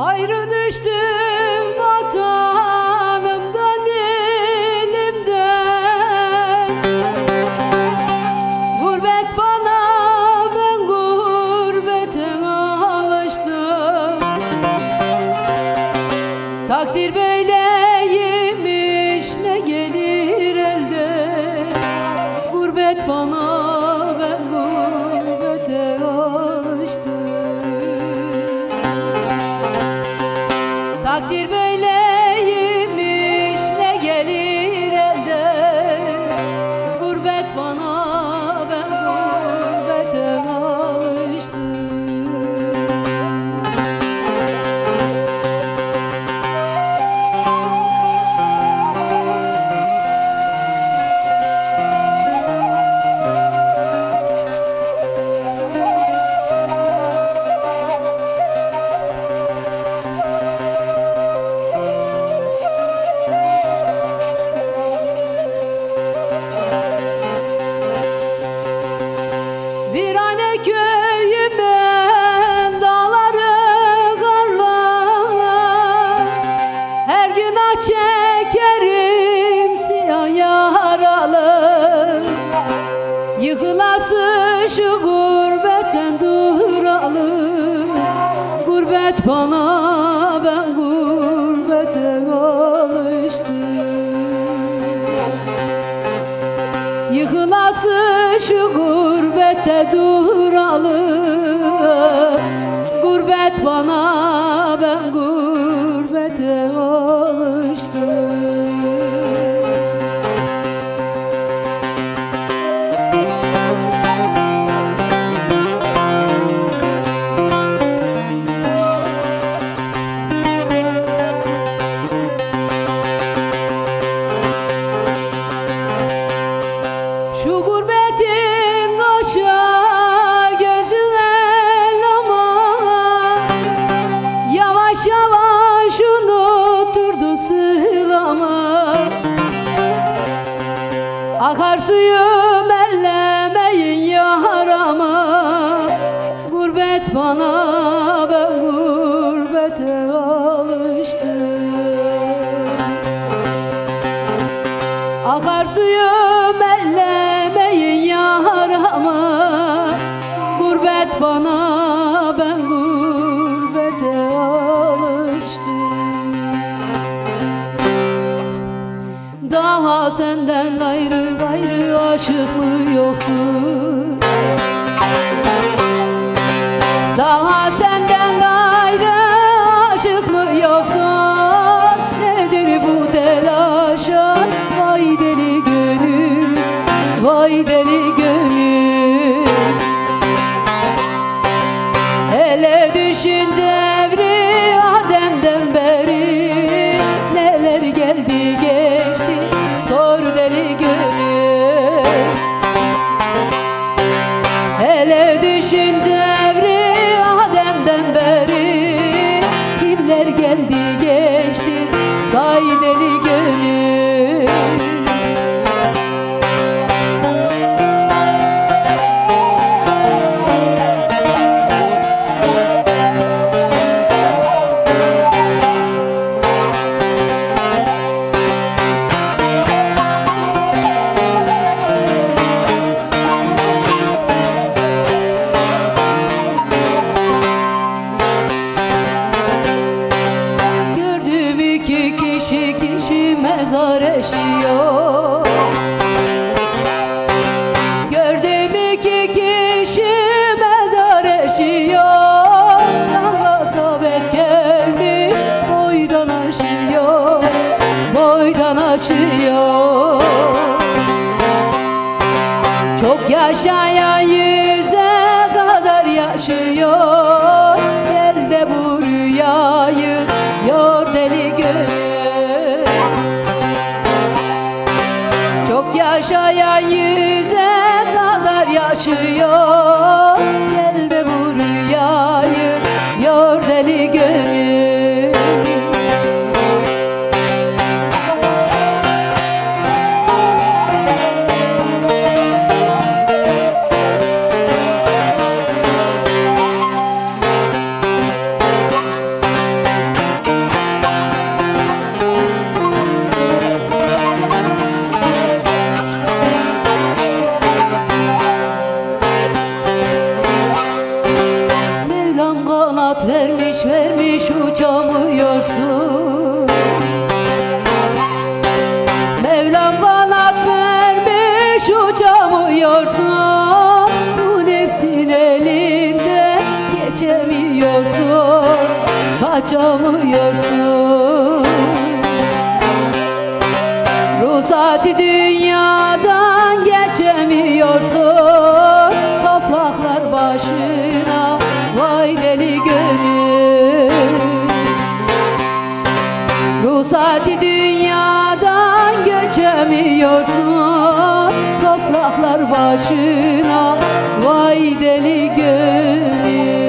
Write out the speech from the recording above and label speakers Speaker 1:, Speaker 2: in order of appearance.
Speaker 1: Ayrı düştüm vatanımdan elimden Gurbet bana ben gurbete alıştım. Takdir böyleymiş ne gelir elde? Gurbet bana Bir anne köyüme dağları karlar. Her gün günah çekerim siyah yaralı. Yıkılası şu gurbetten duralım Gurbet bana gurbette duralı Gurbet bana ben gurbete alıştım Akar suyum ellemeyin yarama. Gurbet bana ben gurbete alıştım. Akar suyum ellemeyin yarama. Gurbet bana ben gurbete alıştım. Daha senden aşık mı yoktu Daha senden gayrı aşık mı yoktu Nedir bu telaşa? Vay deli gönül Vay deli gönül Kimler geldi geçti. Say deli iki kişi mezar eşiyor. Sabet gelmiş boydan aşıyor Boydan aşıyor. Çok yaşayan yaşayan yüze kadar yaşıyor vermiş uçamıyorsun. Mevlam kanat vermiş uçamıyorsun. Bu nefsin elinde geçemiyorsun. Kaçamıyorsun. Ruhsati dünyadan geçemiyorsun Topraklar başına vay deli gönül